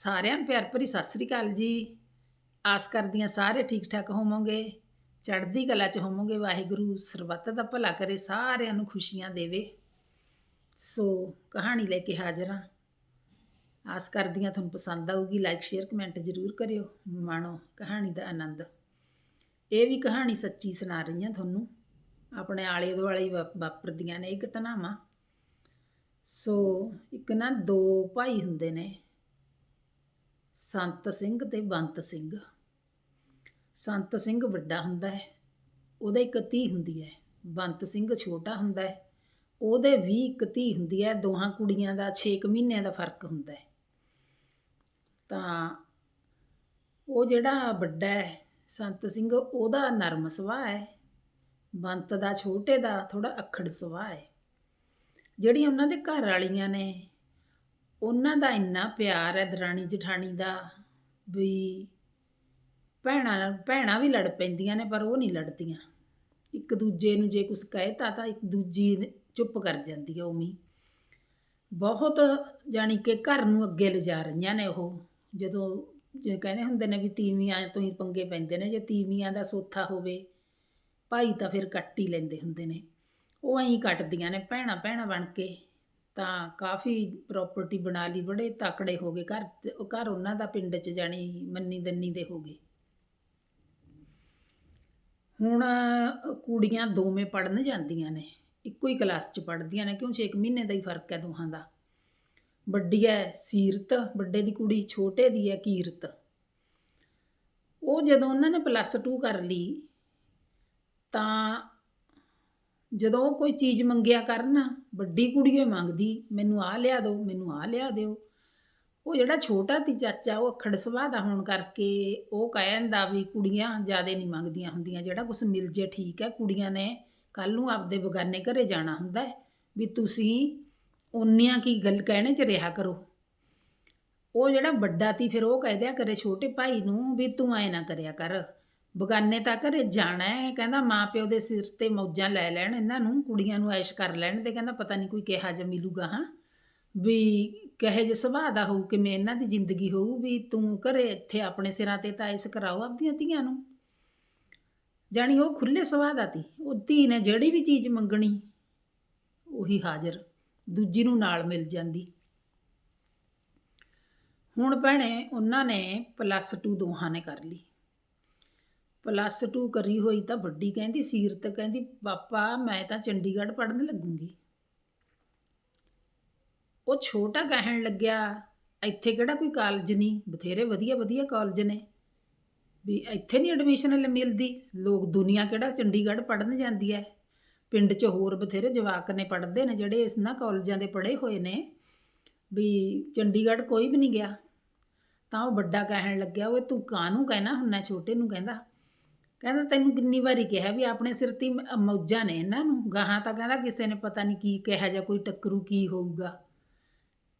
ਸਾਰਿਆਂ ਨੂੰ ਪਿਆਰ ਭਰੀ ਸਤਿ ਸ੍ਰੀ ਅਕਾਲ ਜੀ। ਆਸ ਕਰਦੀ ਹਾਂ ਸਾਰੇ ਠੀਕ ਠਾਕ ਹੋਵੋਗੇ, ਚੜ੍ਹਦੀ ਕਲਾ 'ਚ ਹੋਵੋਗੇ, ਵਾਹਿਗੁਰੂ ਸਰਬੱਤ ਦਾ ਭਲਾ ਕਰੇ, ਸਾਰਿਆਂ ਨੂੰ ਖੁਸ਼ੀਆਂ ਦੇਵੇ। ਸੋ ਕਹਾਣੀ ਲੈ ਕੇ ਹਾਜ਼ਰ ਹਾਂ। ਆਸ ਕਰਦੀ ਹਾਂ ਤੁਹਾਨੂੰ ਪਸੰਦ ਆਊਗੀ ਲਾਈਕ ਸ਼ੇਅਰ ਕਮੈਂਟ ਜ਼ਰੂਰ ਕਰਿਓ, ਮਾਣੋ ਕਹਾਣੀ ਦਾ ਆਨੰਦ। ਇਹ ਵੀ ਕਹਾਣੀ ਸੱਚੀ ਸੁਣਾ ਰਹੀ ਹਾਂ ਤੁਹਾਨੂੰ। ਆਪਣੇ ਆਲੇ ਦੁਆਲੇ ਹੀ ਵਾ- ਵਾਪਰਦੀਆਂ ਨੇ ਇਹ ਘਟਨਾਵਾਂ। ਸੋ ਇੱਕ ਨਾ ਦੋ ਭਾਈ ਹੁੰਦੇ ਨੇ। ਸੰਤ ਸਿੰਘ ਤੇ ਬੰਤ ਸਿੰਘ। ਸੰਤ ਸਿੰਘ ਵੱਡਾ ਹੁੰਦਾ ਹੈ, ਉਹਦੇ ਇੱਕ ਧੀ ਹੁੰਦੀ ਹੈ। ਬੰਤ ਸਿੰਘ ਛੋਟਾ ਹੁੰਦਾ ਹੈ, ਉਹਦੇ ਵੀ ਇੱਕ ਧੀ ਹੁੰਦੀ ਹੈ। ਦੋਹਾਂ ਕੁੜੀਆਂ ਦਾ 6 ਮਹੀਨਿਆਂ ਦਾ ਫ਼ਰਕ ਹੁੰਦਾ ਹੈ। ਤਾਂ ਉਹ ਜਿਹੜਾ ਵੱਡਾ ਹੈ, ਸੰਤ ਸਿੰਘ, ਉਹਦਾ ਨਰਮ ਸੁਭਾਅ ਹੈ। ਬੰਤ ਦਾ, ਛੋਟੇ ਦਾ ਥੋੜਾ ਅਖੜ ਸੁਭਾਅ ਹੈ। ਜਿਹੜੀਆਂ ਉਹਨਾਂ ਦੇ ਘਰ ਵਾਲੀਆਂ ਨੇ ਉਹਨਾਂ ਦਾ ਇੰਨਾ ਪਿਆਰ ਹੈ ਦਰਾਣੀ ਜਠਾਣੀ ਦਾ ਵੀ ਭੈਣਾਂ ਨਾਲ, ਭੈਣਾਂ ਵੀ ਲੜ ਪੈਂਦੀਆਂ ਨੇ ਪਰ ਉਹ ਨਹੀਂ ਲੜਦੀਆਂ। ਇੱਕ ਦੂਜੇ ਨੂੰ ਜੇ ਕੁਝ ਕਹੇਤਾ ਤਾਂ ਇੱਕ ਦੂਜੀ ਚੁੱਪ ਕਰ ਜਾਂਦੀ ਹੈ। ਉਮੀ ਬਹੁਤ ਜਾਣੀ ਕਿ ਘਰ ਨੂੰ ਅੱਗੇ ਲਿਜਾ ਰਹੀਆਂ ਨੇ ਉਹ। ਜਦੋਂ ਜੇ ਕਹਿੰਦੇ ਹੁੰਦੇ ਨੇ ਵੀ ਤੀਵੀਆਂ ਤੋਂ ਹੀ ਪੰਗੇ ਪੈਂਦੇ ਨੇ, ਜੇ ਤੀਵੀਆਂ ਦਾ ਸੋਥਾ ਹੋਵੇ, ਭਾਈ ਤਾਂ ਫਿਰ ਕੱਟ ਹੀ ਲੈਂਦੇ ਹੁੰਦੇ ਨੇ। ਉਹ ਐਂ ਕੱਟਦੀਆਂ ਨੇ ਭੈਣਾਂ ਭੈਣਾਂ ਬਣ ਕੇ। ਤਾਂ ਕਾਫੀ ਪ੍ਰਾਪਰਟੀ ਬਣਾ ਲਈ, ਬੜੇ ਤਕੜੇ ਹੋ ਗਏ। ਘਰ 'ਚ- ਘਰ ਉਹਨਾਂ ਦਾ ਪਿੰਡ 'ਚ ਜਾਣੀ ਮੰਨੀ ਦੰਨੀ ਦੇ ਹੋ ਗਏ। ਹੁਣ ਕੁੜੀਆਂ ਦੋਵੇਂ ਪੜਨ ਜਾਂਦੀਆਂ ਨੇ, ਇੱਕੋ ਹੀ ਕਲਾਸ 'ਚ ਪੜਦੀਆਂ ਨੇ ਕਿਉਂ 6 ਮਹੀਨੇ ਦਾ ਹੀ ਫ਼ਰਕ ਹੈ ਦੋਹਾਂ ਦਾ। ਵੱਡੀ ਹੈ ਸੀਰਤ, ਵੱਡੇ ਦੀ ਕੁੜੀ ਛੋਟੇ ਦੀ ਹੈ ਕੀਰਤ। ਉਹ ਜਦੋਂ ਉਹਨਾਂ ਨੇ ਪਲੱਸ 2 ਕਰ ਲਈ, ਤਾਂ ਜਦੋਂ ਉਹ ਕੋਈ ਚੀਜ਼ ਮੰਗਿਆ ਕਰਨ, ਵੱਡੀ ਕੁੜੀ ਉਹ ਮੰਗਦੀ, ਮੈਨੂੰ ਆਹ ਲਿਆ ਦਿਓ, ਮੈਨੂੰ ਆਹ ਲਿਆ ਦਿਓ। ਉਹ ਜਿਹੜਾ ਛੋਟਾ ਤੀ ਚਾਚਾ, ਉਹ ਅੱਖੜ ਸੁਭਾਅ ਦਾ ਹੋਣ ਕਰਕੇ ਉਹ ਕਹਿ ਦਿੰਦਾ ਵੀ ਕੁੜੀਆਂ ਜ਼ਿਆਦਾ ਨਹੀਂ ਮੰਗਦੀਆਂ ਹੁੰਦੀਆਂ, ਜਿਹੜਾ ਕੁਝ ਮਿਲ ਜੇ ਠੀਕ ਹੈ, ਕੁੜੀਆਂ ਨੇ ਕੱਲ ਨੂੰ ਆਪਦੇ ਬਗਾਨੇ ਘਰੇ ਜਾਣਾ ਹੁੰਦਾ ਹੈ, ਵੀ ਤੁਸੀਂ ਉਨੀਆਂ ਕੀ ਗੱਲ ਕਹਿਣੇ ਚ ਰਿਹਾ ਕਰੋ। ਉਹ ਜਿਹੜਾ ਵੱਡਾ ਤੀ, ਫਿਰ ਉਹ ਕਹਿ ਦਿਆ ਕਰੇ ਛੋਟੇ ਭਾਈ ਨੂੰ ਵੀ ਤੂੰ ਐ ਨਾ ਕਰਿਆ ਕਰ। ਬਗਾਨੇ ਤਾਂ ਘਰੇ ਜਾਣਾ ਹੈ ਕਹਿੰਦਾ ਮਾਂ ਪਿਓ ਦੇ ਸਿਰ ਤੇ ਮੌਜਾਂ ਲੈ ਲੈਣ, ਇਹਨਾਂ ਨੂੰ ਕੁੜੀਆਂ ਨੂੰ ਐਸ਼ ਕਰ ਲੈਣ ਤੇ ਕਹਿੰਦਾ ਪਤਾ ਨਹੀਂ ਕੋਈ ਕਿਹਾ ਜਿਹਾ ਮਿਲੂਗਾ, ਹਾਂ। ਵੀ ਕਹੇ ਜੇ ਸੁਭਾਅ ਦਾ ਹੋਊ, ਕਿਵੇਂ ਇਹਨਾਂ ਦੀ ਜ਼ਿੰਦਗੀ ਹੋਊ, ਵੀ ਤੂੰ ਘਰੇ ਇੱਥੇ ਆਪਣੇ ਸਿਰਾਂ ਤੇ ਤਾਂ ਐਸ਼ ਕਰਾਓ ਆਪਦੀਆਂ ਧੀਆਂ ਨੂੰ। ਜਾਣੀ ਉਹ ਖੁੱਲੇ ਸੁਭਾਅ ਦਾ ਤੀ ਉਹ ਧੀ ਨੇ ਜਿਹੜੀ ਵੀ ਚੀਜ਼ ਮੰਗਣੀ, ਉਹੀ ਹਾਜ਼ਰ, ਦੂਜੀ ਨੂੰ ਨਾਲ ਮਿਲ ਜਾਂਦੀ। ਹੁਣ ਭੈਣੇ, ਉਹਨਾਂ ਨੇ ਪਲੱਸ 2 ਦੋਹਾਂ ਨੇ ਕਰ ਲਈ। ਪਲੱਸ 2 ਕਰੀ ਹੋਈ ਤਾਂ ਵੱਡੀ ਕਹਿੰਦੀ ਸੀਰਤ ਕਹਿੰਦੀ, ਪਾਪਾ, ਮੈਂ ਤਾਂ ਚੰਡੀਗੜ੍ਹ ਪੜ੍ਹਨ ਲੱਗੂੰਗੀ। ਉਹ ਛੋਟਾ ਕਹਿਣ ਲੱਗਿਆ, ਇੱਥੇ ਕਿਹੜਾ ਕੋਈ ਕਾਲਜ ਨਹੀਂ ਬਥੇਰੇ ਵਧੀਆ ਵਧੀਆ ਕਾਲਜ ਨੇ। ਵੀ ਇੱਥੇ ਨਹੀਂ ਐਡਮਿਸ਼ਨ ਮਿਲਦੀ। ਲੋਕ ਦੁਨੀਆ ਕਿਹੜਾ ਚੰਡੀਗੜ੍ਹ ਪੜ੍ਹਨ ਜਾਂਦੀ ਹੈ ਪਿੰਡ 'ਚ ਹੋਰ ਬਥੇਰੇ ਜਵਾਕ ਨੇ ਪੜ੍ਹਦੇ ਨੇ ਜਿਹੜੇ ਇਸ ਨਾ ਕਾਲਜਾਂ ਦੇ ਪੜ੍ਹੇ ਹੋਏ ਨੇ। ਵੀ ਚੰਡੀਗੜ੍ਹ ਕੋਈ ਵੀ ਨਹੀਂ ਗਿਆ। ਤਾਂ ਉਹ ਵੱਡਾ ਕਹਿਣ ਲੱਗਿਆ, ਓਏ, ਤੂੰ ਕਾਹਨੂੰ ਕਹਿਣਾ ਹੁੰਨਾ, ਛੋਟੇ ਨੂੰ ਕਹਿੰਦਾ? ਕਹਿੰਦਾ ਤੈਨੂੰ ਕਿੰਨੀ ਵਾਰੀ ਕਿਹਾ ਵੀ ਆਪਣੇ ਸਿਰ ਤੇ ਹੀ ਮੌਜਾਂ ਨੇ ਇਹਨਾਂ ਨੂੰ। ਗਾਹਾਂ ਤਾਂ ਕਹਿੰਦਾ ਕਿਸੇ ਨੇ ਪਤਾ ਨਹੀਂ ਕੀ ਕਿਹਾ ਜਾਂ ਕੋਈ ਟੱਕਰੂ ਕੀ ਹੋਊਗਾ।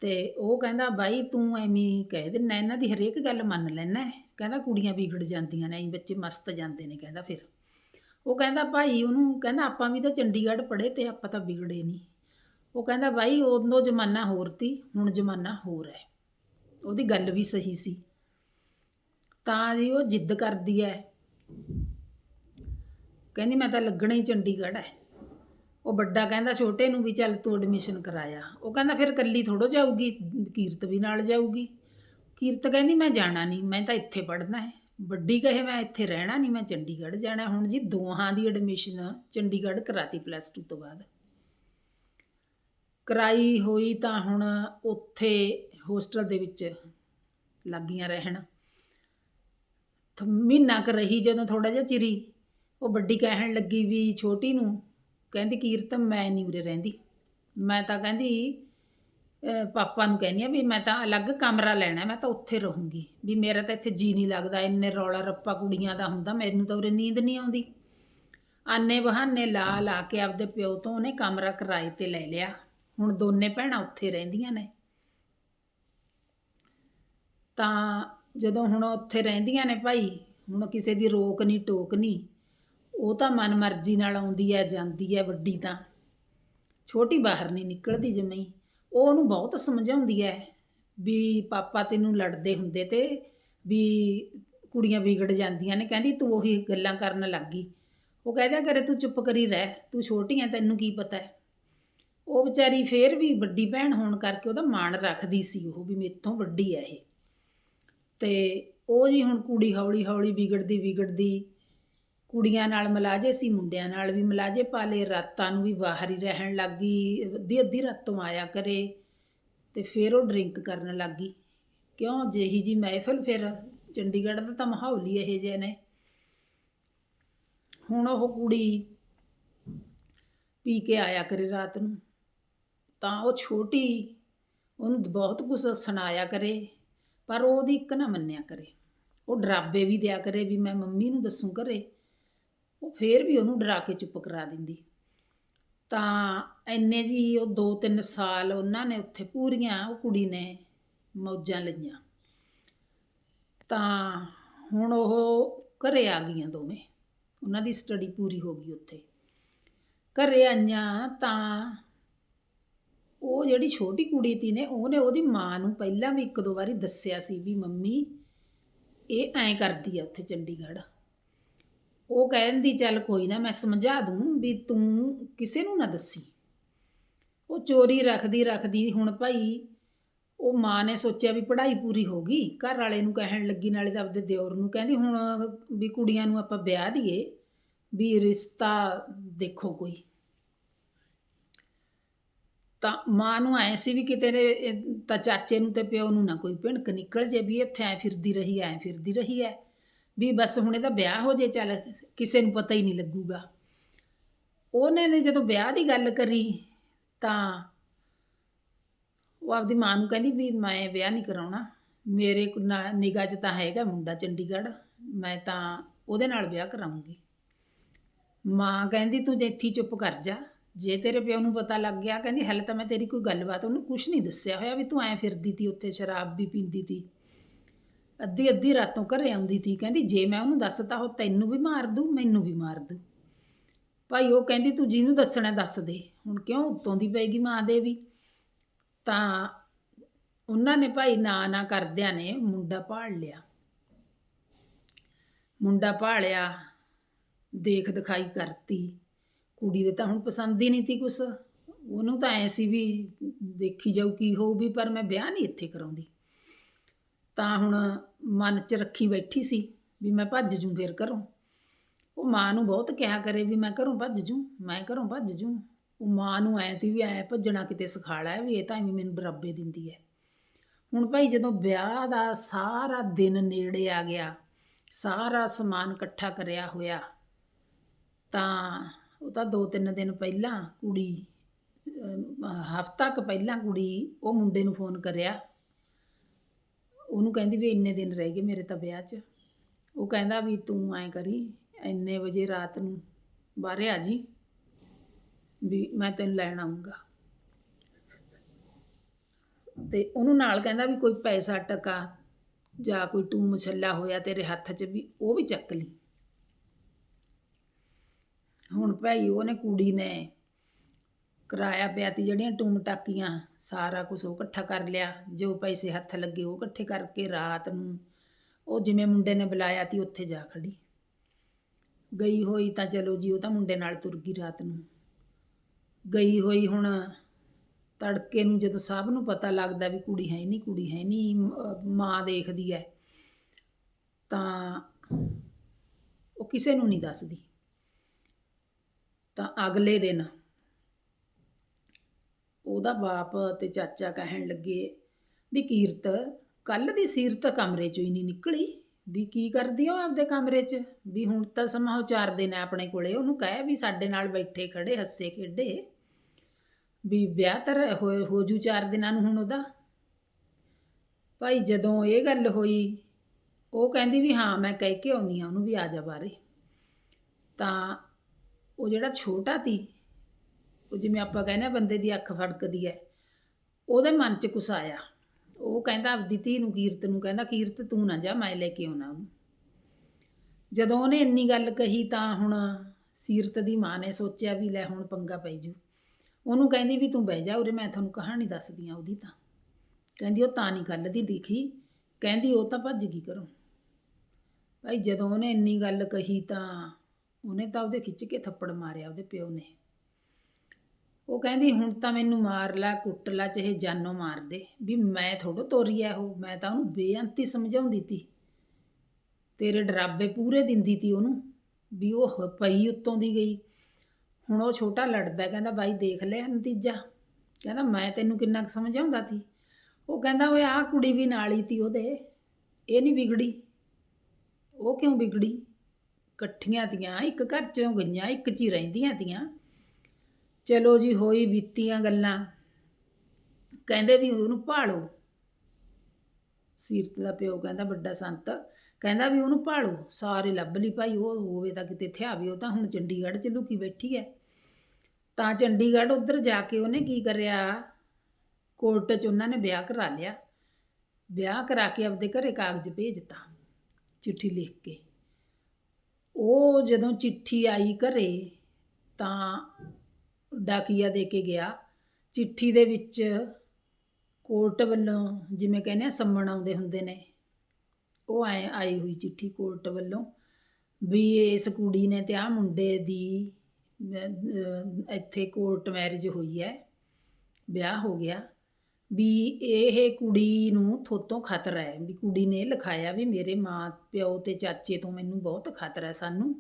ਤੇ ਉਹ ਕਹਿੰਦਾ, ਬਾਈ, ਤੂੰ ਐਵੇਂ ਹੀ ਕਹਿ ਦਿੰਨਾ, ਇਹਨਾਂ ਦੀ ਹਰੇਕ ਗੱਲ ਮੰਨ ਲੈਣਾ ਕਹਿੰਦਾ, ਕੁੜੀਆਂ ਵਿਗੜ ਜਾਂਦੀਆਂ ਨੇ, ਐਂ ਬੱਚੇ ਮਸਤ ਜਾਂਦੇ ਨੇ, ਕਹਿੰਦਾ ਫਿਰ। ਉਹ ਕਹਿੰਦਾ, ਭਾਈ, ਉਹਨੂੰ ਕਹਿੰਦਾ, ਆਪਾਂ ਵੀ ਤਾਂ ਚੰਡੀਗੜ੍ਹ ਪੜ੍ਹੇ ਤੇ ਆਪਾਂ ਤਾਂ ਵਿਗੜੇ ਨਹੀਂ ਉਹ ਕਹਿੰਦਾ, ਬਾਈ, ਉਦੋਂ ਜ਼ਮਾਨਾ ਹੋਰ ਤੀ, ਹੁਣ ਜ਼ਮਾਨਾ ਹੋਰ ਹੈ। ਉਹਦੀ ਗੱਲ ਵੀ ਸਹੀ ਸੀ। ਤਾਂ ਜੀ ਉਹ ਜਿੱਦ ਕਰਦੀ ਹੈ। ਕਹਿੰਦੀ ਮੈਂ ਤਾਂ ਲੱਗਣਾ ਹੀ ਚੰਡੀਗੜ੍ਹ ਹੈ ਉਹ ਵੱਡਾ ਕਹਿੰਦਾ ਛੋਟੇ ਨੂੰ ਵੀ ਚੱਲ ਤੂੰ ਐਡਮਿਸ਼ਨ ਕਰਾਇਆ। ਉਹ ਕਹਿੰਦਾ ਫਿਰ ਕੱਲੀ ਥੋੜੋ ਜਾਊਗੀ, ਕੀਰਤ ਵੀ ਨਾਲ ਜਾਊਗੀ। ਕੀਰਤ ਕਹਿੰਦੀ ਮੈਂ ਜਾਣਾ ਨਹੀਂ, ਮੈਂ ਤਾਂ ਇੱਥੇ ਪੜ੍ਹਨਾ ਹੈ ਵੱਡੀ ਕਹੇ ਮੈਂ ਇੱਥੇ ਰਹਿਣਾ ਨਹੀਂ, ਮੈਂ ਚੰਡੀਗੜ੍ਹ ਜਾਣਾ। ਹੁਣ ਜੀ ਦੋਹਾਂ ਦੀ ਐਡਮਿਸ਼ਨ ਚੰਡੀਗੜ੍ਹ ਕਰਾਤੀ ਪਲੱਸ 2 ਤੋਂ ਬਾਅਦ। ਕਰਾਈ ਹੋਈ ਤਾਂ ਹੁਣ ਉੱਥੇ ਹੋਸਟਲ ਦੇ ਵਿੱਚ ਲੱਗੀਆਂ ਰਹਿਣ। ਥ- ਮਹੀਨਾ ਕੁ ਰਹੀ ਜਦੋਂ ਥੋੜਾ ਜਿਹਾ ਚਿਰੀ ਉਹ ਵੱਡੀ ਕਹਿਣ ਲੱਗੀ ਵੀ ਛੋਟੀ ਨੂੰ, ਕਹਿੰਦੀ ਕੀਰਤ ਮੈਂ ਨਹੀਂ ਉਰੇ ਰਹਿੰਦੀ। ਮੈਂ ਤਾਂ ਕਹਿੰਦੀ ਪਾਪਾ ਨੂੰ ਕਹਿੰਦੀ ਆ ਵੀ ਮੈਂ ਤਾਂ ਅਲੱਗ ਕਮਰਾ ਲੈਣਾ, ਮੈਂ ਤਾਂ ਉੱਥੇ ਰਹੂੰਗੀ। ਵੀ ਮੇਰਾ ਤਾਂ ਇੱਥੇ ਜੀ ਨਹੀਂ ਲੱਗਦਾ, ਇੰਨੇ ਰੌਲਾ ਰੱਪਾ ਕੁੜੀਆਂ ਦਾ ਹੁੰਦਾ, ਮੈਨੂੰ ਤਾਂ ਉਰੇ ਨੀਂਦ ਨਹੀਂ ਆਉਂਦੀ। ਆਨੇ ਬਹਾਨੇ ਲਾ ਲਾ ਕੇ ਆਪਦੇ ਪਿਓ ਤੋਂ ਉਹਨੇ ਕਮਰਾ ਕਿਰਾਏ ਤੇ ਲੈ ਲਿਆ। ਹੁਣ ਦੋਨੇ ਭੈਣਾਂ ਉੱਥੇ ਰਹਿੰਦੀਆਂ ਨੇ। ਤਾਂ ਜਦੋਂ ਹੁਣ ਉੱਥੇ ਰਹਿੰਦੀਆਂ ਨੇ ਭਾਈ, ਹੁਣ ਕਿਸੇ ਦੀ ਰੋਕ ਨਹੀਂ ਟੋਕ ਨਹੀਂ ਉਹ ਤਾਂ ਮਨ ਮਰਜ਼ੀ ਨਾਲ ਆਉਂਦੀ ਹੈ, ਜਾਂਦੀ ਹੈ ਵੱਡੀ ਤਾਂ। ਛੋਟੀ ਬਾਹਰ ਨਹੀਂ ਨਿਕਲਦੀ ਜਮਈ। ਉਹ ਉਹਨੂੰ ਬਹੁਤ ਸਮਝਾਉਂਦੀ ਹੈ ਵੀ ਪਾਪਾ ਤੈਨੂੰ ਲੜਦੇ ਹੁੰਦੇ ਤੇ ਵੀ ਕੁੜੀਆਂ ਵਿਗੜ ਜਾਂਦੀਆਂ ਨੇ। ਕਹਿੰਦੀ ਤੂੰ ਉਹੀ ਗੱਲਾਂ ਕਰਨ ਲੱਗ। ਗਈ ਉਹ ਕਹਿੰਦਾ ਕਰੇ ਤੂੰ ਚੁੱਪ ਕਰੀ ਰਹਿ, ਤੂੰ ਛੋਟੀ ਐ, ਤੈਨੂੰ ਕੀ ਪਤਾ ਹੈ। ਉਹ ਵਿਚਾਰੀ ਫੇਰ ਵੀ ਵੱਡੀ ਭੈਣ ਹੋਣ ਕਰਕੇ ਉਹਦਾ ਮਾਣ ਰੱਖਦੀ ਸੀ ਉਹ ਵੀ ਮੇਥੋਂ ਵੱਡੀ ਹੈ ਇਹ। ਤੇ ਉਹ ਜੀ ਹੁਣ ਕੁੜੀ ਹੌਲੀ ਹੌਲੀ ਵਿਗੜਦੀ ਵਿਗੜਦੀ ਕੁੜੀਆਂ ਨਾਲ ਮਲਾਜੇ ਸੀ ਮੁੰਡਿਆਂ ਨਾਲ ਵੀ ਮਲਾਜੇ ਪਾਲੇ ਰਾਤਾਂ ਨੂੰ ਵੀ ਬਾਹਰ ਹੀ ਰਹਿਣ ਲੱਗ ਗਈ, ਅੱਧੀ ਅੱਧੀ ਰਾਤੋਂ ਆਇਆ ਕਰੇ ਤੇ ਫਿਰ ਉਹ ਡਰਿੰਕ ਕਰਨ ਲੱਗ ਗਈ। ਕਿਉਂ ਜਿਹੀ ਜੀ ਮਹਿਫਲ ਫਿਰ, ਚੰਡੀਗੜ੍ਹ ਦਾ ਤਾਂ ਮਾਹੌਲ ਹੀ ਇਹੋ ਜਿਹੇ ਨੇ। ਹੁਣ ਉਹ ਕੁੜੀ ਪੀ ਕੇ ਆਇਆ ਕਰੇ ਰਾਤ ਨੂੰ, ਤਾਂ ਉਹ ਛੋਟੀ, ਉਹਨੂੰ ਬਹੁਤ ਕੁਝ ਸੁਣਾਇਆ ਕਰੇ ਪਰ ਉਹਦੀ ਇੱਕ ਨਾ ਮੰਨਿਆ ਕਰੇ ਉਹ ਡਰਾਬੇ ਵੀ ਦਿਆ ਕਰੇ ਵੀ ਮੈਂ ਮੰਮੀ ਨੂੰ ਦੱਸੂ ਕਰੇ ਉਹ ਫੇਰ ਵੀ ਉਹਨੂੰ ਡਰਾ ਕੇ ਚੁੱਪ ਕਰਾ ਦਿੰਦੀ। ਤਾਂ ਐਨੇ ਜੀ ਉਹ 2-3 ਸਾਲ ਉਹਨਾਂ ਨੇ ਉੱਥੇ ਪੂਰੀਆਂ, ਉਹ ਕੁੜੀ ਨੇ ਮੌਜਾਂ ਲਈਆਂ। ਤਾਂ ਹੁਣ ਉਹ ਘਰੇ ਆ ਗਈਆਂ ਦੋਵੇਂ। ਉਹਨਾਂ ਦੀ ਸਟੱਡੀ ਪੂਰੀ ਹੋ ਗਈ ਉੱਥੇ। ਘਰੇ ਆਈਆਂ ਤਾਂ ਉਹ ਜਿਹੜੀ ਛੋਟੀ ਕੁੜੀ ਤੀ ਨੇ, ਉਹਨੇ ਉਹਦੀ ਮਾਂ ਨੂੰ ਪਹਿਲਾਂ ਵੀ ਇੱਕ ਦੋ ਵਾਰੀ ਦੱਸਿਆ ਸੀ ਵੀ ਮੰਮੀ, ਇਹ ਐਂ ਕਰਦੀ ਆ ਉੱਥੇ ਚੰਡੀਗੜ੍ਹ। ਉਹ ਕਹਿੰਦੀ ਚੱਲ ਕੋਈ ਨਾ ਮੈਂ ਸਮਝਾ ਦੂੰ ਵੀ ਤੂੰ ਕਿਸੇ ਨੂੰ ਨਾ ਦੱਸੀ। ਉਹ ਚੋਰੀ ਰੱਖਦੀ ਰੱਖਦੀ ਹੁਣ ਭਾਈ ਉਹ ਮਾਂ ਨੇ ਸੋਚਿਆ ਵੀ ਪੜ੍ਹਾਈ ਪੂਰੀ ਹੋ ਗਈ, ਘਰ ਵਾਲੇ ਨੂੰ ਕਹਿਣ ਲੱਗੀ, ਨਾਲੇ ਤਾਂ ਆਪਦੇ ਦਿਓਰ ਨੂੰ ਕਹਿੰਦੀ, ਹੁਣ ਵੀ ਕੁੜੀਆਂ ਨੂੰ ਆਪਾਂ ਵਿਆਹ ਦਈਏ ਵੀ ਰਿਸ਼ਤਾ ਦੇਖੋ ਕੋਈ। ਤਾਂ ਮਾਂ ਨੂੰ ਐ ਸੀ ਵੀ ਕਿਤੇ ਨੇ ਤਾਂ ਚਾਚੇ ਨੂੰ ਤੇ ਪਿਓ ਨੂੰ ਨਾ ਕੋਈ ਭਿਣਕ ਨਿਕਲ ਜੇ ਵੀ ਇੱਥੇ ਐ ਫਿਰਦੀ ਰਹੀ, ਐ ਫਿਰਦੀ ਰਹੀ ਐ। ਵੀ ਬਸ ਹੁਣ ਇਹਦਾ ਵਿਆਹ ਹੋ ਜੇ, ਚੱਲ ਕਿਸੇ ਨੂੰ ਪਤਾ ਹੀ ਨਹੀਂ ਲੱਗੂਗਾ। ਉਹਨਾਂ ਨੇ ਜਦੋਂ ਵਿਆਹ ਦੀ ਗੱਲ ਕਰੀ, ਤਾਂ ਉਹ ਆਪਦੀ ਮਾਂ ਨੂੰ ਕਹਿੰਦੀ ਵੀ ਮੈਂ ਵਿਆਹ ਨਹੀਂ ਕਰਾਉਣਾ। ਮੇਰੇ ਨਿਗਾਹ 'ਚ ਤਾਂ ਹੈਗਾ ਮੁੰਡਾ ਚੰਡੀਗੜ੍ਹ, ਮੈਂ ਤਾਂ ਉਹਦੇ ਨਾਲ ਵਿਆਹ ਕਰਾਉਂਗੀ। ਮਾਂ ਕਹਿੰਦੀ, ਤੂੰ ਇੱਥੇ ਚੁੱਪ ਕਰ ਜਾ। ਜੇ ਤੇਰੇ ਪਿਓ ਨੂੰ ਪਤਾ ਲੱਗ ਗਿਆ, ਕਹਿੰਦੀ, ਹਲੇ ਤਾਂ ਮੈਂ ਤੇਰੀ ਕੋਈ ਗੱਲਬਾਤ, ਉਹਨੂੰ ਕੁਝ ਨਹੀਂ ਦੱਸਿਆ ਹੋਇਆ ਵੀ ਤੂੰ ਐ ਫਿਰਦੀ ਤੀ ਉੱਥੇ, ਸ਼ਰਾਬ ਵੀ ਪੀਂਦੀ ਤੀ। ਅੱਧੀ ਅੱਧੀ ਰਾਤੋਂ ਘਰੇ ਆਉਂਦੀ ਤੀ, ਕਹਿੰਦੀ ਜੇ ਮੈਂ ਉਹਨੂੰ ਦੱਸਤਾ ਉਹ ਤੈਨੂੰ ਵੀ ਮਾਰ ਦੂ ਮੈਨੂੰ ਵੀ ਮਾਰ ਦੂ ਭਾਈ ਉਹ ਕਹਿੰਦੀ ਤੂੰ ਜਿਹਨੂੰ ਦੱਸਣਾ ਦੱਸ ਦੇ, ਹੁਣ ਕਿਉਂ ਉੱਤੋਂ ਦੀ ਪੈਗੀ ਮਾਂ ਦੇ ਵੀ? ਤਾਂ ਉਹਨਾਂ ਨੇ ਭਾਈ ਨਾ ਨਾ ਕਰਦਿਆਂ ਨੇ ਮੁੰਡਾ ਭਾਲ ਲਿਆ। ਮੁੰਡਾ ਭਾਲਿਆ, ਦੇਖ ਦਿਖਾਈ ਕਰਤੀ। ਕੁੜੀ ਦੇ ਤਾਂ ਹੁਣ ਪਸੰਦ ਹੀ ਨਹੀਂ ਤੀ ਕੁਛ। ਉਹਨੂੰ ਤਾਂ ਐ ਸੀ ਵੀ ਦੇਖੀ ਜਾਊ ਕੀ ਹੋਊ ਵੀ, ਪਰ ਮੈਂ ਵਿਆਹ ਨਹੀਂ ਇੱਥੇ ਕਰਾਉਂਦੀ। ਤਾਂ ਹੁਣ ਮਨ 'ਚ ਰੱਖੀ ਬੈਠੀ ਸੀ ਵੀ ਮੈਂ ਭੱਜ ਜੂ ਫੇਰ ਘਰੋਂ। ਉਹ ਮਾਂ ਨੂੰ ਬਹੁਤ ਕਿਹਾ ਕਰੇ ਵੀ ਮੈਂ ਘਰੋਂ ਭੱਜ ਜੂ, ਮੈਂ ਘਰੋਂ ਭੱਜ ਜੂ। ਉਹ ਮਾਂ ਨੂੰ ਐ ਤੀ ਵੀ ਐ ਭੱਜਣਾ ਕਿਤੇ ਸਿਖਾਲਾ ਹੈ ਵੀ ਇਹ ਤਾਂ ਐਵੇਂ ਮੈਨੂੰ ਬਰਾਬੇ ਦਿੰਦੀ ਹੈ। ਹੁਣ ਭਾਈ ਜਦੋਂ ਵਿਆਹ ਦਾ ਸਾਰਾ ਦਿਨ ਨੇੜੇ ਆ ਗਿਆ, ਸਾਰਾ ਸਮਾਨ ਇਕੱਠਾ ਕਰਿਆ ਹੋਇਆ, ਤਾਂ ਉਹ ਤਾਂ ਦੋ ਤਿੰਨ ਦਿਨ ਪਹਿਲਾਂ ਕੁੜੀ ਹਫ਼ਤਾ ਕੁ ਪਹਿਲਾਂ ਕੁੜੀ ਉਹ ਮੁੰਡੇ ਨੂੰ ਫੋਨ ਕਰਿਆ ਉਹਨੂੰ ਕਹਿੰਦੀ ਵੀ ਇੰਨੇ ਦਿਨ ਰਹਿ ਗਏ ਮੇਰੇ ਤਾਂ ਵਿਆਹ 'ਚ। ਉਹ ਕਹਿੰਦਾ ਵੀ ਤੂੰ ਐਂ ਕਰੀ, ਇੰਨੇ ਵਜੇ ਰਾਤ ਨੂੰ ਬਾਹਰੇ ਆ ਜੀ, ਵੀ ਮੈਂ ਤੈਨੂੰ ਲੈਣ ਆਉਂਗਾ ਤੇ ਉਹਨੂੰ ਨਾਲ ਕਹਿੰਦਾ ਵੀ ਕੋਈ ਪੈਸਾ ਟਕਾ ਜਾਂ ਕੋਈ ਟੂ ਮਛੱਲਾ ਹੋਇਆ ਤੇਰੇ ਹੱਥ 'ਚ ਵੀ ਉਹ ਵੀ ਚੱਕ ਲਈ। ਹੁਣ ਭਾਈ ਉਹਨੇ ਕੁੜੀ ਨੇ ਕਿਰਾਇਆ ਪਿਆ ਤੀ ਜਿਹੜੀਆਂ ਟੂਮ ਟਾਕੀਆਂ, ਸਾਰਾ ਕੁਝ ਉਹ ਇਕੱਠਾ ਕਰ ਲਿਆ। ਜੋ ਪੈਸੇ ਹੱਥ ਲੱਗੇ ਉਹ ਇਕੱਠੇ ਕਰਕੇ ਰਾਤ ਨੂੰ ਉਹ ਜਿਵੇਂ ਮੁੰਡੇ ਨੇ ਬੁਲਾਇਆ ਤੀ ਉੱਥੇ ਜਾ ਖੜੀ। ਗਈ ਹੋਈ ਤਾਂ ਚਲੋ ਜੀ ਉਹ ਤਾਂ ਮੁੰਡੇ ਨਾਲ ਤੁਰ ਗਈ ਰਾਤ ਨੂੰ। ਗਈ ਹੋਈ ਹੁਣ ਤੜਕੇ ਨੂੰ ਜਦੋਂ ਸਭ ਨੂੰ ਪਤਾ ਲੱਗਦਾ ਵੀ ਕੁੜੀ ਹੈ ਨਹੀਂ, ਕੁੜੀ ਹੈ ਨਹੀਂ ਮਾਂ ਦੇਖਦੀ ਹੈ, ਤਾਂ ਉਹ ਕਿਸੇ ਨੂੰ ਨਹੀਂ ਦੱਸਦੀ। ਤਾਂ ਅਗਲੇ ਦਿਨ ਉਹਦਾ ਬਾਪ ਤੇ ਚਾਚਾ ਕਹਿਣ ਲੱਗੇ ਵੀ ਕੀਰਤ ਕੱਲ ਦੀ ਸੀਰਤ ਕਮਰੇ ਚੋਂ ਹੀ ਨਹੀਂ ਨਿਕਲੀ। ਵੀ ਕੀ ਕਰਦੀ ਹੋ ਆਪਦੇ ਕਮਰੇ 'ਚ? ਵੀ ਹੁਣ ਤਾਂ ਸਮਾਂ ਉਹ ਚਾਰ ਦਿਨ ਹੈ ਆਪਣੇ ਕੋਲੇ, ਉਹਨੂੰ ਕਹਿ ਵੀ ਸਾਡੇ ਨਾਲ ਬੈਠੇ ਖੜੇ, ਹੱਸੇ ਖੇਡੇ। ਵੀ ਵਿਆਹ ਤਾਂ ਹੋ ਹੋ ਜੂ ਚਾਰ ਦਿਨਾਂ ਨੂੰ ਹੁਣ ਉਹਦਾ। ਭਾਈ ਜਦੋਂ ਇਹ ਗੱਲ ਹੋਈ, ਉਹ ਕਹਿੰਦੀ ਵੀ ਹਾਂ, ਮੈਂ ਕਹਿ ਕੇ ਆਉਣੀ ਆ ਉਹਨੂੰ ਵੀ ਆ ਜਾ ਬਾਰੇ ਤਾਂ ਉਹ ਜਿਹੜਾ ਛੋਟਾ ਤੀ ਉਹ ਜਿਵੇਂ ਆਪਾਂ ਕਹਿੰਦੇ ਆ ਬੰਦੇ ਦੀ ਅੱਖ ਫੜਕਦੀ ਹੈ, ਉਹਦੇ ਮਨ 'ਚ ਕੁਛ ਆਇਆ। ਉਹ ਕਹਿੰਦਾ ਆਪਦੀ ਧੀ ਨੂੰ ਕੀਰਤ ਨੂੰ ਕਹਿੰਦਾ, ਕੀਰਤ ਤੂੰ ਨਾ ਜਾ, ਮੈਂ ਲੈ ਕੇ ਆਉਣਾ ਉਹਨੂੰ। ਜਦੋਂ ਉਹਨੇ ਇੰਨੀ ਗੱਲ ਕਹੀ ਤਾਂ ਹੁਣ ਸੀਰਤ ਦੀ ਮਾਂ ਨੇ ਸੋਚਿਆ ਵੀ ਲੈ ਹੁਣ ਪੰਗਾ ਪੈ ਜੂ। ਉਹਨੂੰ ਕਹਿੰਦੀ ਵੀ ਤੂੰ ਬਹਿ ਜਾ ਉਰੇ, ਮੈਂ ਤੁਹਾਨੂੰ ਕਹਾਣੀ ਦੱਸਦੀ ਆ ਉਹਦੀ ਤਾਂ। ਕਹਿੰਦੀ ਉਹ ਤਾਂ ਨਹੀਂ ਕੱਲ ਦੀ ਦਿਖੀ। ਕਹਿੰਦੀ ਉਹ ਤਾਂ ਭੱਜ ਗਈ ਕਰੋ ਭਾਈ ਜਦੋਂ ਉਹਨੇ ਇੰਨੀ ਗੱਲ ਕਹੀ ਤਾਂ ਉਹਨੇ ਤਾਂ ਉਹਦੇ ਖਿੱਚ ਕੇ ਥੱਪੜ ਮਾਰਿਆ ਉਹਦੇ ਪਿਓ ਨੇ। ਉਹ ਕਹਿੰਦੀ, ਹੁਣ ਤਾਂ ਮੈਨੂੰ ਮਾਰ ਲੈ, ਕੁੱਟ ਲੈ, ਚਾਹੇ ਜਾਨੋਂ ਮਾਰ ਦੇ। ਵੀ ਮੈਂ ਥੋੜੋ ਤੋਰੀ ਆ ਉਹ, ਮੈਂ ਤਾਂ ਉਹਨੂੰ ਬੇਅੰਤੀ ਸਮਝਾਉਂਦੀ ਤੀ। ਤੇਰੇ ਡਰਾਬੇ ਪੂਰੇ ਦਿੰਦੀ ਤੀ ਉਹਨੂੰ, ਵੀ ਉਹ ਪਈ ਉੱਤੋਂ ਦੀ ਗਈ। ਹੁਣ ਉਹ ਛੋਟਾ ਲੜਦਾ, ਕਹਿੰਦਾ, ਬਾਈ ਦੇਖ ਲਿਆ ਨਤੀਜਾ। ਕਹਿੰਦਾ, ਮੈਂ ਤੈਨੂੰ ਕਿੰਨਾ ਕੁ ਸਮਝਾਉਂਦਾ ਤੀ। ਉਹ ਕਹਿੰਦਾ, ਓਏ, ਆਹ ਕੁੜੀ ਵੀ ਨਾਲ ਹੀ ਤੀ ਉਹਦੇ। ਇਹ ਨਹੀਂ ਵਿਗੜੀ। ਉਹ ਕਿਉਂ ਵਿਗੜੀ? ਇਕੱਠੀਆਂ ਤੀਆਂ, ਇੱਕ ਘਰ ਚੋਂ ਗਈਆਂ, ਇੱਕ 'ਚ ਹੀ ਰਹਿੰਦੀਆਂ ਤੀਆਂ। ਚਲੋ ਜੀ ਹੋਈ ਬੀਤੀਆਂ ਗੱਲਾਂ। ਕਹਿੰਦੇ ਵੀ ਉਹਨੂੰ ਭਾਲੋ। ਸੀਰਤ ਦਾ ਪਿਓ ਕਹਿੰਦਾ, ਵੱਡਾ ਸੰਤ, ਕਹਿੰਦਾ ਵੀ ਉਹਨੂੰ ਭਾਲੋ। ਸਾਰੇ ਲੱਭ ਲਈ ਭਾਈ, ਉਹ ਹੋਵੇ ਤਾਂ ਕਿਤੇ ਥਿਆਵੇ ਉਹ ਤਾਂ ਹੁਣ ਚੰਡੀਗੜ੍ਹ 'ਚ ਲੁਕੀ ਬੈਠੀ ਹੈ ਤਾਂ ਚੰਡੀਗੜ੍ਹ ਉੱਧਰ ਜਾ ਕੇ ਉਹਨੇ ਕੀ ਕਰਿਆ? ਕੋਰਟ 'ਚ ਉਹਨਾਂ ਨੇ ਵਿਆਹ ਕਰਾ ਲਿਆ। ਵਿਆਹ ਕਰਾ ਕੇ ਆਪਦੇ ਘਰੇ ਕਾਗਜ਼ ਭੇਜਤਾ, ਚਿੱਠੀ ਲਿਖ ਕੇ। ਉਹ ਜਦੋਂ ਚਿੱਠੀ ਆਈ ਘਰੇ, ਤਾਂ ਡਾਕੀਆ ਦੇ ਕੇ ਗਿਆ। ਚਿੱਠੀ ਦੇ ਵਿੱਚ ਕੋਰਟ ਵੱਲੋਂ ਜਿਵੇਂ ਕਹਿੰਦੇ ਆ, ਸੰਮਣ ਆਉਂਦੇ ਹੁੰਦੇ ਨੇ। ਉਹ ਆਏ ਆਈ ਹੋਈ ਚਿੱਠੀ ਕੋਰਟ ਵੱਲੋਂ ਵੀ ਇਸ ਕੁੜੀ ਨੇ ਤੇ ਆ ਮੁੰਡੇ ਦੀ ਇੱਥੇ ਕੋਰਟ ਮੈਰਿਜ ਹੋਈ ਹੈ, ਵਿਆਹ ਹੋ ਗਿਆ। ਵੀ ਇਹ ਕੁੜੀ ਨੂੰ ਥੋਤੋਂ ਖਤਰਾ ਹੈ। ਵੀ ਕੁੜੀ ਨੇ ਲਿਖਾਇਆ ਵੀ ਮੇਰੇ ਮਾਂ ਪਿਓ ਤੇ ਚਾਚੇ ਤੋਂ ਮੈਨੂੰ ਬਹੁਤ ਖਤਰਾ ਹੈ ਸਾਨੂੰ।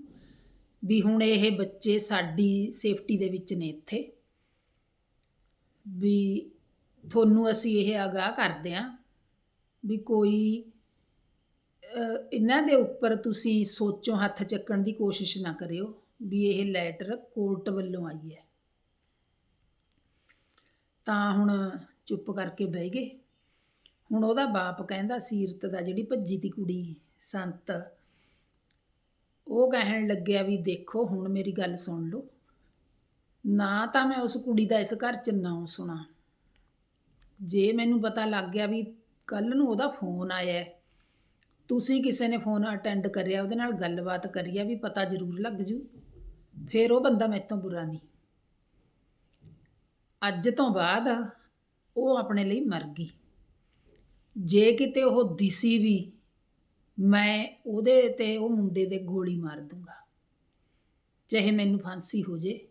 ਵੀ ਹੁਣ ਇਹ ਬੱਚੇ ਸਾਡੀ ਸੇਫਟੀ ਦੇ ਵਿੱਚ ਨੇ ਇੱਥੇ। ਵੀ ਤੁਹਾਨੂੰ ਅਸੀਂ ਇਹ ਆਗਾਹ ਕਰਦੇ ਹਾਂ ਵੀ ਕੋਈ ਇਹਨਾਂ ਦੇ ਉੱਪਰ ਤੁਸੀਂ ਸੋਚੋ, ਹੱਥ ਚੱਕਣ ਦੀ ਕੋਸ਼ਿਸ਼ ਨਾ ਕਰਿਓ ਵੀ ਇਹ ਲੈਟਰ ਕੋਰਟ ਵੱਲੋਂ ਆਈ ਹੈ। ਤਾਂ ਹੁਣ ਚੁੱਪ ਕਰਕੇ ਬਹਿ ਗਏ। ਹੁਣ ਉਹਦਾ ਬਾਪ ਕਹਿੰਦਾ ਸੀਰਤ ਦਾ ਜਿਹੜੀ ਭੱਜੀ ਦੀ ਕੁੜੀ, ਸੰਤ ਉਹ ਕਹਿਣ ਲੱਗਿਆ ਵੀ ਦੇਖੋ, ਹੁਣ ਮੇਰੀ ਗੱਲ ਸੁਣ ਲਓ। ਨਾ ਤਾਂ ਮੈਂ ਉਸ ਕੁੜੀ ਦਾ ਇਸ ਘਰ ਚ ਨਾਂ ਸੁਣਾ। ਜੇ ਮੈਨੂੰ ਪਤਾ ਲੱਗ ਗਿਆ ਵੀ ਕੱਲ ਨੂੰ ਉਹਦਾ ਫੋਨ ਆਇਆ ਤੁਸੀਂ ਕਿਸੇ ਨੇ ਫੋਨ ਅਟੈਂਡ ਕਰਿਆ, ਉਹਦੇ ਨਾਲ ਗੱਲਬਾਤ ਕਰੀ ਆ ਵੀ ਪਤਾ ਜ਼ਰੂਰ ਲੱਗ ਜੂ, ਫਿਰ ਉਹ ਬੰਦਾ ਮੈਥੋਂ ਬੁਰਾ ਨਹੀਂ। ਅੱਜ ਤੋਂ ਬਾਅਦ ਉਹ ਆਪਣੇ ਲਈ ਮਰ ਗਈ। ਜੇ ਕਿਤੇ ਉਹ ਦਿਸੀ ਵੀ ਮੈਂ ਉਹਦੇ ਤੇ ਉਹ ਮੁੰਡੇ ਦੇ ਗੋਲੀ ਮਾਰ ਦੂੰਗਾ। ਚਾਹੇ ਮੈਨੂੰ ਫਾਂਸੀ ਹੋ ਜੇ।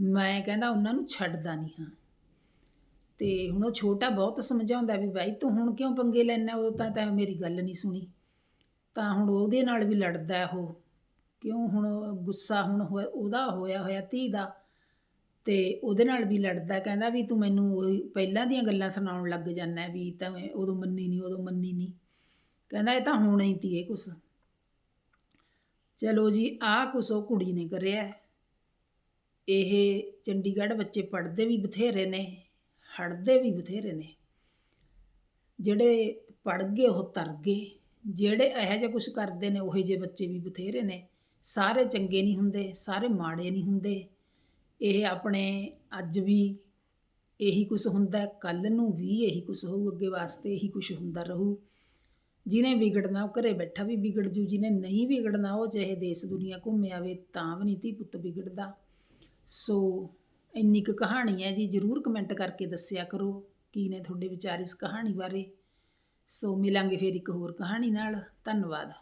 ਮੈਂ ਕਹਿੰਦਾ ਉਹਨਾਂ ਨੂੰ ਛੱਡਦਾ ਨਹੀਂ ਹਾਂ। ਤੇ ਹੁਣ ਉਹ ਛੋਟਾ ਬਹੁਤ ਸਮਝਾਉਂਦਾ ਵੀ ਬਾਈ ਤੂੰ ਹੁਣ ਕਿਉਂ ਪੰਗੇ ਲੈਣਾ ਉਹ ਤਾਂ ਤੈਂ ਮੇਰੀ ਗੱਲ ਨਹੀਂ ਸੁਣੀ। ਤਾਂ ਹੁਣ ਉਹਦੇ ਨਾਲ ਵੀ ਲੜਦਾ ਉਹ। ਕਿਉਂ ਹੁਣ ਗੁੱਸਾ ਹੁਣ ਹੋਇਆ- ਉਹਦਾ ਹੋਇਆ ਹੋਇਆ ਧੀ ਦਾ। ਤੇ ਉਹਦੇ ਨਾਲ ਵੀ ਲੜਦਾ, ਕਹਿੰਦਾ ਵੀ ਤੂੰ ਮੈਨੂੰ ਉਹੀ ਪਹਿਲਾਂ ਦੀਆਂ ਗੱਲਾਂ ਸੁਣਾਉਣ ਲੱਗ ਜਾਂਦਾ ਵੀ ਤਾਂ ਉਦੋਂ ਮੰਨੀ ਨਹੀਂ, ਉਦੋਂ ਮੰਨੀ ਨਹੀਂ। ਕਹਿੰਦਾ ਇਹ ਤਾਂ ਹੋਣਾ ਹੀ ਤੀ ਇਹ ਕੁਛ। ਚਲੋ ਜੀ, ਆਹ ਕੁਛ ਉਹ ਕੁੜੀ ਨੇ ਕਰਿਆ। ਇਹ ਚੰਡੀਗੜ੍ਹ ਬੱਚੇ ਪੜ੍ਹਦੇ ਵੀ ਬਥੇਰੇ ਨੇ ਹੜਦੇ ਵੀ ਬਥੇਰੇ ਨੇ। ਜਿਹੜੇ ਪੜ੍ਹ ਗਏ, ਉਹ ਤਰ ਗਏ। ਜਿਹੜੇ ਇਹੋ ਜਿਹਾ ਕੁਝ ਕਰਦੇ ਨੇ, ਉਹੋ ਜਿਹੇ ਬੱਚੇ ਵੀ ਬਥੇਰੇ ਨੇ। ਸਾਰੇ ਚੰਗੇ ਨਹੀਂ ਹੁੰਦੇ, ਸਾਰੇ ਮਾੜੇ ਨਹੀਂ ਹੁੰਦੇ। ਇਹ ਆਪਣੇ ਅੱਜ ਵੀ ਇਹੀ ਕੁਝ ਹੁੰਦਾ ਕੱਲ ਨੂੰ ਵੀ ਇਹੀ ਕੁਝ ਹੋਊ, ਅੱਗੇ ਵਾਸਤੇ ਇਹੀ ਕੁਝ ਹੁੰਦਾ ਰਹੂ। ਜਿਹਨੇ ਵਿਗੜਨਾ, ਉਹ ਘਰੇ ਬੈਠਾ ਵੀ ਵਿਗੜ ਜੂ, ਜਿਹਨੇ ਨਹੀਂ ਵਿਗੜਨਾ, ਉਹ ਚਾਹੇ ਦੇਸ਼ ਦੁਨੀਆ ਘੁੰਮ ਆਵੇ, ਤਾਂ ਵੀ ਨਹੀਂ ਧੀ ਪੁੱਤ ਵਿਗੜਦਾ। ਸੋ ਇੰਨੀ ਕੁ ਕਹਾਣੀ ਹੈ ਜੀ, ਜਰੂਰ ਕਮੈਂਟ ਕਰਕੇ ਦੱਸਿਆ ਕਰੋ, ਕੀ ਨੇ ਤੁਹਾਡੇ ਵਿਚਾਰ ਇਸ ਕਹਾਣੀ ਬਾਰੇ। ਸੋ ਮਿਲਾਂਗੇ ਫਿਰ ਇੱਕ ਹੋਰ ਕਹਾਣੀ ਨਾਲ। ਧੰਨਵਾਦ।